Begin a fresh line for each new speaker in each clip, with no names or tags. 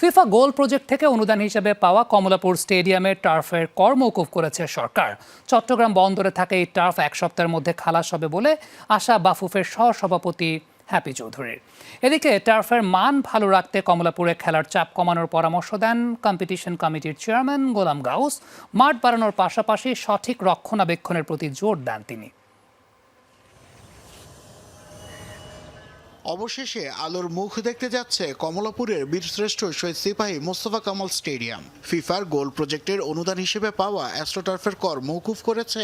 FIFA goal project থেকে অনুদান হিসেবে পাওয়া কমলাপুর স্টেডিয়ামে টার্ফের কর মৌকুফ করেছে সরকার। চট্টগ্রাম বন্দরে থাকা এই টার্ফ এক সপ্তাহের মধ্যে খালাস হবে বলে আশা বাফুফের সহসভাপতি হ্যাপি চৌধুরীর। এদিকে টার্ফের মান ভালো রাখতে কমলাপুরে খেলার চাপ কমানোর পরামর্শ দেন কম্পিটিশন কমিটির চেয়ারম্যান গোলাম গাউস। মাঠ বাড়ানোর পাশাপাশি সঠিক রক্ষণাবেক্ষণের প্রতি জোর দেন তিনি।
অবশেষে আলোর মুখ দেখতে যাচ্ছে কমলাপুরের বীরশ্রেষ্ঠ শহীদ সিপাহী মোস্তফা কামাল স্টেডিয়াম। ফিফার গোল প্রজেক্টের অনুদান হিসেবে পাওয়া অ্যাস্ট্রোটার্ফের কর মৌকুফ করেছে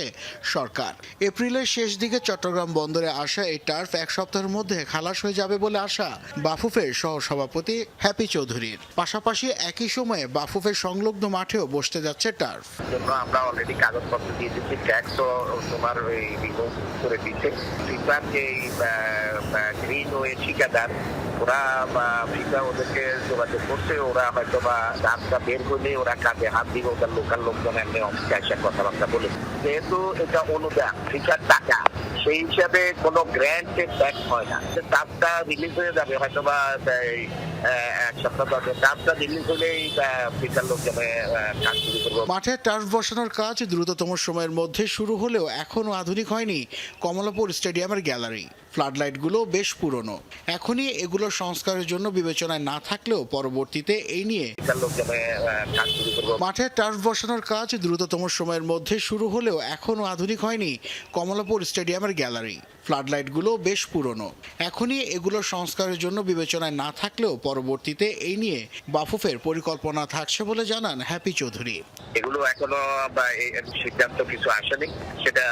সরকার। এপ্রিলের শেষ দিকে চট্টগ্রাম বন্দরে আসা এই টার্ফ এক সপ্তাহের মধ্যে খালাস হয়ে যাবে বলে আশা বাফুফের সহসভাপতি হ্যাপি চৌধুরীর। পাশাপাশি একই সময়ে বাফুফের সংলগ্ন মাঠেও বসতে যাচ্ছে টার্ফ।
আমরা অলরেডি কাগজপত্র দিয়ে দিচ্ছি, ট্যাক্সও তোমার করে দিচ্ছে। ফিফার যে গ্রিন ওয়ে ঠিকাদার ওরা ফিফা ওদেরকে যোগাযোগ করছে, ওরা হয়তো বা রাস্তা বের হলে ওরা কাজে হাত দিবে, ওদের লোকাল লোকজন এমনি অফিসে কথাবার্তা বলে। যেহেতু এটা অনুদান, ফিফার টাকা, সেই হিসাবে কোনো গ্র্যান্ড ব্যাক হয় না। চাপটা রিলিজ হয়ে যাবে হয়তো বা এক সপ্তাহ পরে চাপটা রিলিজ হলেই ফিফার লোকজনে আহ, কাজ শুরু করব।
মাঠে টার্ফ বসানোর কাজ দ্রুততম সময়ের মধ্যে শুরু হলেও এখনও আধুনিক হয়নি কমলাপুর স্টেডিয়ামের গ্যালারি। ফ্লাডলাইটগুলো বেশ পুরনো। এখনই এগুলো সংস্কারের জন্য বিবেচনায় না থাকলেও পরবর্তীতে এই নিয়ে মাঠে টার্ফ বসানোর কাজ দ্রুততম সময়ের মধ্যে শুরু হলেও এখনও আধুনিক হয়নি কমলাপুর স্টেডিয়ামের গ্যালারি। ফ্লাডলাইটগুলো বেশ পুরনো। এখনই এগুলো সংস্কারের জন্য বিবেচনায় না থাকলেও পরবর্তীতে এই নিয়ে বাফুফের পরিকল্পনা থাকছে বলে জানান হ্যাপি চৌধুরী।
এগুলো এখনও বা সিদ্ধান্ত কিছু আসেনি। সেটা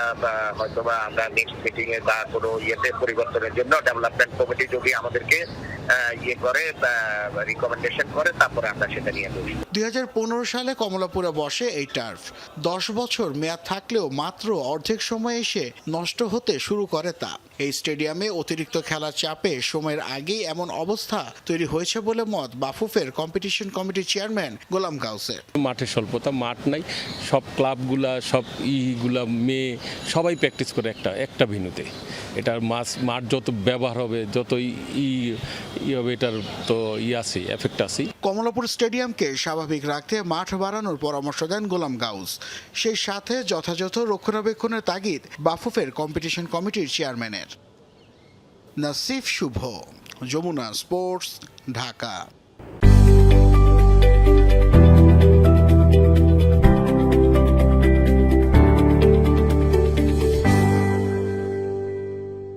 হয়তো বা আমরা নেক্সট মিটিং এ বা কোনো ইয়েতে পরিবর্তনের জন্য ডেভেলপমেন্ট কমিটি যদি আমাদেরকে ইয়ে করে রিকমেন্ডেশন করে তারপরে আমরা সেটা নিয়ে
দুই সালে কমলাপুরে বসে এই টার্ফ দশ বছর মেয়াদ থাকলেও মাত্র অর্ধেক সময় এসে নষ্ট হতে শুরু করে তা। এই স্টেডিয়ামে অতিরিক্ত খেলার চাপে সময়ের আগেই এমন অবস্থা তৈরি হয়েছে বলে মত। বাফুফের কম্পিটিশন কমিটির চেয়ারম্যান গোলাম গাউসের।
মাঠের স্বল্পতা মাঠ নাই। সব ক্লাবগুলা সব ইগুলা মেয়ে সবাই প্র্যাকটিস করে একটা একটা ভিনুতে এটার মাছ মাঠ যত ব্যবহার হবে যত ই- ই ই হবে এটার তো ই আছে এফেক্ট আছে
কমলাপুর স্টেডিয়ামকে স্বাভাবিক রাখতে মাঠ বাড়ানোর পরামর্শ দেন গোলাম গাউস। সেই সাথে যথাযথ রক্ষণাবেক্ষণের তাগিদ বাফুফের কম্পিটিশন কমিটির চেয়ারম্যানের নাসিফ শুভ যমুনা স্পোর্টস ढाका।